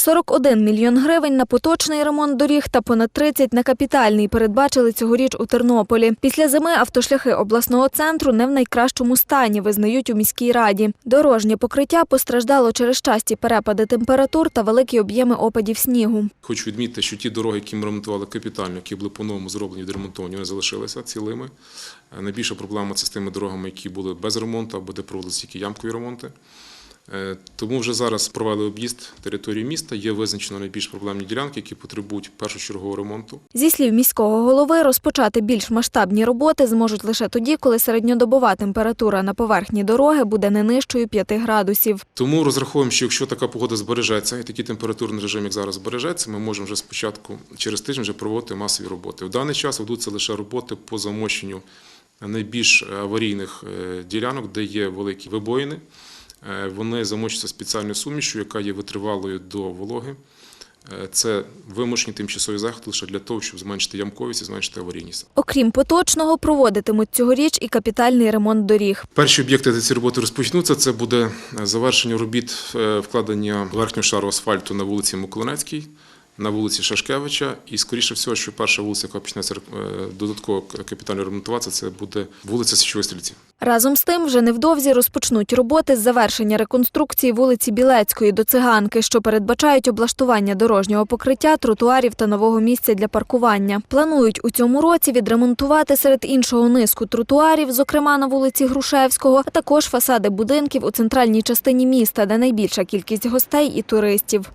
41 мільйон гривень на поточний ремонт доріг та понад 30 на капітальний передбачили цьогоріч у Тернополі. Після зими автошляхи обласного центру не в найкращому стані, визнають у міській раді. Дорожнє покриття постраждало через часті перепади температур та великі об'єми опадів снігу. Хочу відмітити, що ті дороги, які ми ремонтували капітально, які були по-новому зроблені, відремонтовані, вони залишилися цілими. Е, Найбільша проблема це з тими дорогами, які були без ремонту або де проводилися тільки ямкові ремонти. Е, Тому вже зараз провели об'їзд території міста. Є визначено найбільш проблемні ділянки, які потребують першочергового ремонту. Зі слів міського голови, розпочати більш масштабні роботи зможуть лише тоді, коли середньодобова температура на поверхні дороги буде не нижчою 5 градусів. Тому розраховуємо, що якщо така погода збережеться і такий температурний режим, як зараз збережеться, ми можемо вже спочатку через тиждень вже проводити масові роботи. В даний час ведуться лише роботи по замощенню найбільш аварійних е, ділянок, де є великі вибоїни. Е, Вони замочаться спеціальною сумішю, яка є витривалою до вологи. Е, Це вимушені тимчасові заходи лише для того, щоб зменшити ямковість і зменшити аварійність. Окрім поточного, проводитимуть цьогоріч і капітальний ремонт доріг. Перші об'єкти, де ці роботи розпочнуться, це буде завершення робіт е, вкладення верхнього шару асфальту на вулиці Миколинецькій, на вулиці Шашкевича. І, скоріше всього, що перша вулиця, яка почнеться е, додатково капітально ремонтуватися, це буде вулиця Стрільців. Разом з тим, вже невдовзі розпочнуть роботи з завершення реконструкції вулиці Білецької до Циганки, що передбачають облаштування дорожнього покриття, тротуарів та нового місця для паркування. Планують у цьому році відремонтувати серед іншого низку тротуарів, зокрема на вулиці Грушевського, а також фасади будинків у центральній частині міста, де найбільша кількість гостей і туристів.